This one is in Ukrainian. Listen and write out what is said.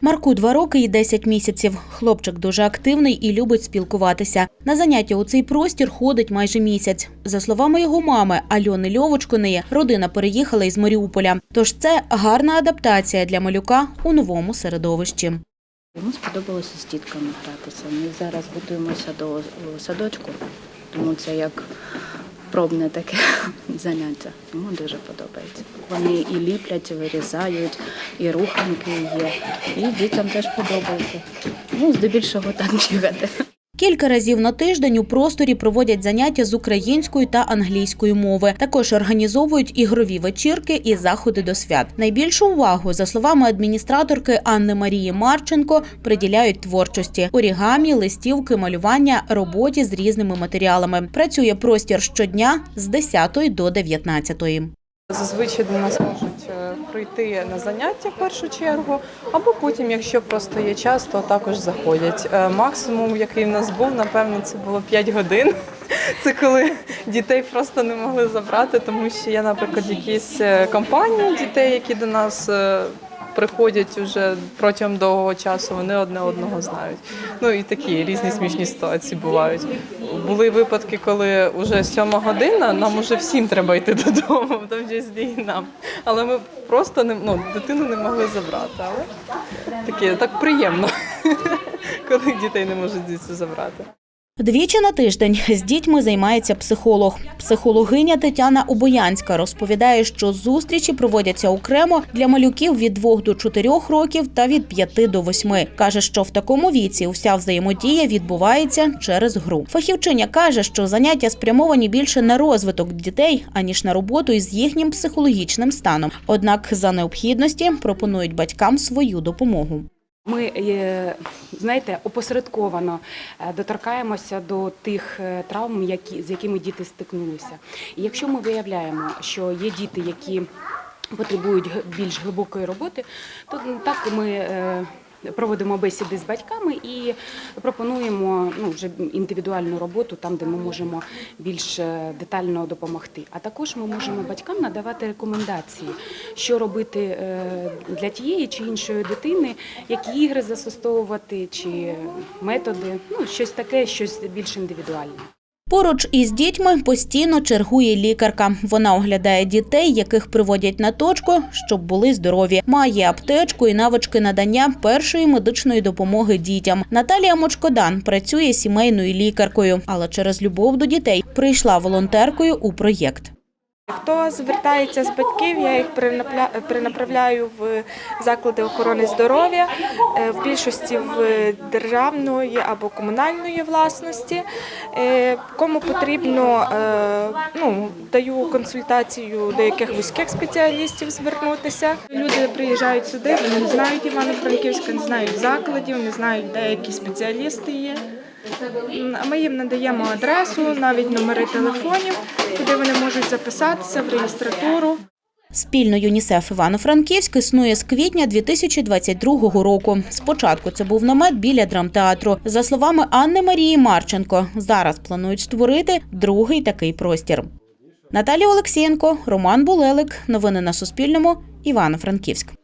Марку два роки і 10 місяців. Хлопчик дуже активний і любить спілкуватися. На заняття у цей простір ходить майже місяць. За словами його мами Альони Льовочкиної, родина переїхала із Маріуполя. Тож це гарна адаптація для малюка у новому середовищі. Йому сподобалося з дітками гратися. Ми зараз готуємося до е, садочку, тому це як пробне таке заняття. Йому дуже подобається. Вони і ліплять, і вирізають, і руханки є. І дітям теж подобається. Ну, здебільшого так бігати. Кілька разів на тиждень у просторі проводять заняття з української та англійської мови. Також організовують ігрові вечірки і заходи до свят. Найбільшу увагу, за словами адміністраторки Анни Марії Марченко, приділяють творчості: орігамі, листівки, малювання, роботі з різними матеріалами. Працює простір щодня з 10 до 19. Зазвичай до нас можуть е, прийти на заняття в першу чергу, або потім, якщо просто є час, то також заходять. Е, Максимум, який в нас був, напевно, це було 5 годин. Це коли дітей просто не могли забрати, тому що є, наприклад, якісь е, компанії дітей, які до нас приходять уже протягом довгого часу, вони одне одного знають. Ну і такі різні смішні ситуації бувають. Були випадки, коли вже сьома година, нам уже всім треба йти додому, в тому числі і нам. Але ми просто не ну, дитину не могли забрати. Але таке так приємно, коли дітей не можуть звідси забрати. Двічі на тиждень з дітьми займається психолог. Психологиня Тетяна Обоянська розповідає, що зустрічі проводяться окремо для малюків від 2 до 4 років та від 5 до 8. Каже, що в такому віці вся взаємодія відбувається через гру. Фахівчиня каже, що заняття спрямовані більше на розвиток дітей, аніж на роботу із їхнім психологічним станом. Однак за необхідності пропонують батькам свою допомогу. Ми, е, знаєте, опосередковано е, доторкаємося до тих е, травм, які, з якими діти стикнулися. І якщо ми виявляємо, що є діти, які потребують більш глибокої роботи, то так ми проводимо бесіди з батьками і пропонуємо ну, вже індивідуальну роботу там, де ми можемо більш е, детально допомогти. А також ми можемо батькам надавати рекомендації, що робити е, для тієї чи іншої дитини, які ігри застосовувати, чи методи, ну щось таке, щось більш індивідуальне. Поруч із дітьми постійно чергує лікарка. Вона оглядає дітей, яких приводять на точку, щоб були здорові. Має аптечку і навички надання першої медичної допомоги дітям. Наталія Мочкодан працює сімейною лікаркою, але через любов до дітей прийшла волонтеркою у проєкт. Хто звертається з батьків, я їх перенаправляю в заклади охорони здоров'я, е, в більшості в державної або комунальної власності. Е, Кому потрібно, е, ну, даю консультацію до яких вузьких спеціалістів звернутися. Люди приїжджають сюди, вони не знають Івано-Франківська, не знають закладів, не знають, де які спеціалісти є. Ми їм надаємо адресу, навіть номери телефонів, куди вони можуть записатися в реєстратуру. Спільно ЮНІСЕФ Івано-Франківськ існує з квітня 2022 року. Спочатку це був намет біля драмтеатру. За словами Анни Марії Марченко, зараз планують створити другий такий простір. Наталія Олексієнко, Роман Булелик. Новини на Суспільному. Івано-Франківськ.